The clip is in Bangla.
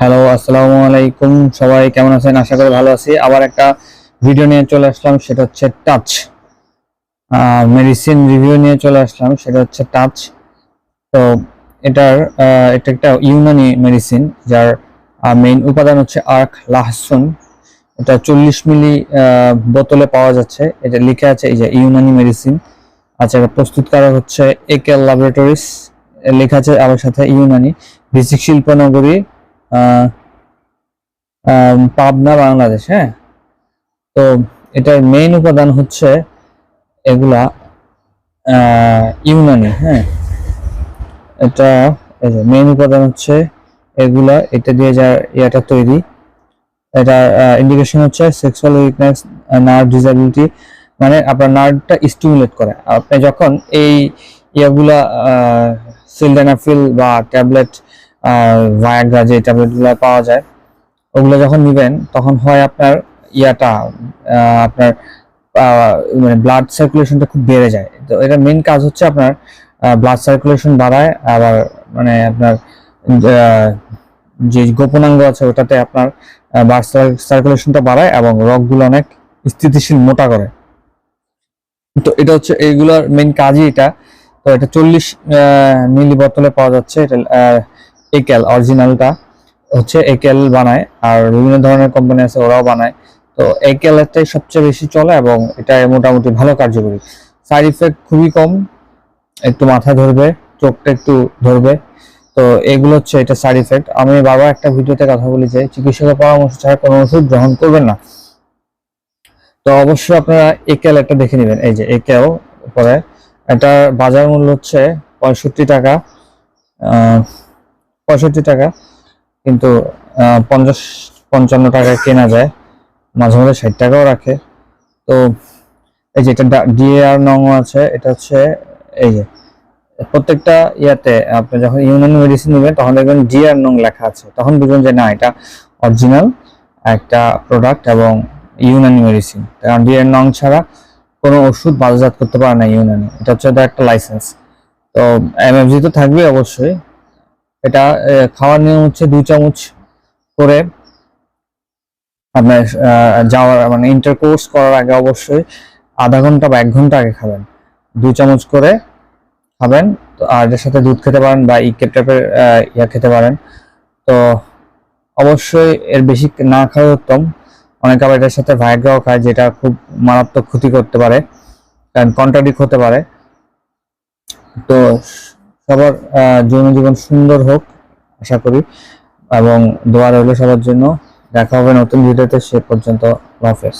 হ্যালো, আসসালামু আলাইকুম। সবাই কেমন আছেন? আশা করি ভালো আছি। আবার একটা ভিডিও নিয়ে চলে আসলাম, সেটা হচ্ছে টাচ মেডিসিন রিভিউ নিয়ে চলে আসলাম, সেটা হচ্ছে টাচ তো এটার এটা একটা ইউনানি মেডিসিন যার মেইন উপাদান হচ্ছে আর্ক লাহসুন। এটা চল্লিশ মিলি বোতলে পাওয়া যাচ্ছে। এটা লিখে আছে এই যে ইউনানি মেডিসিন আচ্ছা এটা প্রস্তুতকারক হচ্ছে একেল ল্যাবরেটরিস লেখা আছে আবার সাথে ইউনানি। বেসিক শিল্পনগরী পাবনা, বাংলাদেশ হ্যাঁ? তো এটার মেইন উপাদান হচ্ছে এগুলা ইউনানি হ্যাঁ? এটা মেইন উপাদান হচ্ছে এগুলা, এটা দিয়ে যা ইয়াটা তৈরি, এটা ইন্ডিকেশন হচ্ছে সেক্সুয়াল উইকনেস নার্ভ ডিসএবিলিটি মানে আপনার নার্ভটা স্টিমুলেট করে। আপনি যখন এই ইয়াগুলা সিলডেনাফিল বা ট্যাবলেট ভায়াগ্রা যে ট্যাবলেটগুলো পাওয়া যায়, ওগুলো যখন নেবেন, তখন হয় আপনার ইয়াটা আপনার মানে ব্লাড সার্কুলেশনটা খুব বেড়ে যায়। তো এটা মেইন কাজ হচ্ছে আপনার ব্লাড সার্কুলেশন বাড়ায়, আবার মানে আপনার যে গোপনাঙ্গ আছে ওটাতে আপনার ব্লাড সার্কুলেশনটা বাড়ায় এবং রগগুলো অনেক স্থিতিশীল মোটা করে। তো এটা হচ্ছে এইগুলোর মেইন কাজই এটা। তো এটা চল্লিশ মিলি বোতলে পাওয়া যাচ্ছে। এটা একেল অরিজিনালটা হচ্ছে একেল বানায় আর বিভিন্ন ধরনের কোম্পানি আছে ওরাও বানায়। তো একেল একটাই সবচেয়ে বেশি চলে এবং এটা মোটামুটি ভালো কার্যকরী। সাইড ইফেক্ট খুবই কম, একটু মাথা ধরবে, চোখটা একটু ধরবে। তো এগুলো হচ্ছে এটা সাইড ইফেক্ট আমি বারবার একটা ভিডিওতে কথা বলি যে চিকিৎসকের পরামর্শ ছাড়া কোনো ওষুধ গ্রহণ করবেন না। তো অবশ্যই আপনারা একেল একটা দেখে নেবেন। এই যে একেল, পরে এটার বাজার মূল্য হচ্ছে পঁয়ষট্টি টাকা। পঁয়ষট্টি টাকা, কিন্তু পঞ্চাশ, পঞ্চান্ন টাকায় কেনা যায়। মাঝে মাঝে ষাট টাকাও রাখে। তো, এই যে এটা ডিএআর নং আছে, এটা হচ্ছে, এই যে, প্রত্যেকটা ইয়াতে আপনি যখন ইউনানি মেডিসিন নেবেন, তখন দেখবেন ডিআর নং লেখা আছে। তখন বুঝবেন যে না, এটা অরিজিনাল একটা প্রোডাক্ট এবং ইউনানি মেডিসিন। কারণ ডিআর নং ছাড়া কোনো ওষুধ বাজারজাত করতে পারে না ইউনানি। এটা হচ্ছে একটা লাইসেন্স তো এমএফজি তো থাকবে অবশ্যই। এটা খাওয়ার নিয়ম হচ্ছে দুই চামচ করে আপনার যাওয়ার মানে ইন্টারকোর্স করার আগে অবশ্যই আধা ঘণ্টা বা এক ঘণ্টা আগে খাবেন। দুই চামচ করে খাবেন, তো আর এর সাথে দুধ খেতে পারেন বা ইকেপ টাইপের ইয়া খেতে পারেন। তো অবশ্যই এর বেশি না খাওয়া উত্তম। অনেকে আবার এটার সাথে ভাইগ্রাও খায়, যেটা খুব মারাত্মক ক্ষতি করতে পারে, কারণ কন্ট্রাডিক হতে পারে। তো সবার জীবন সুন্দর হোক, আশা করি। এবং দোয়া রইল সবার জন্য। দেখা হবে নতুন ভিডিওতে, সে পর্যন্ত হাফেজ।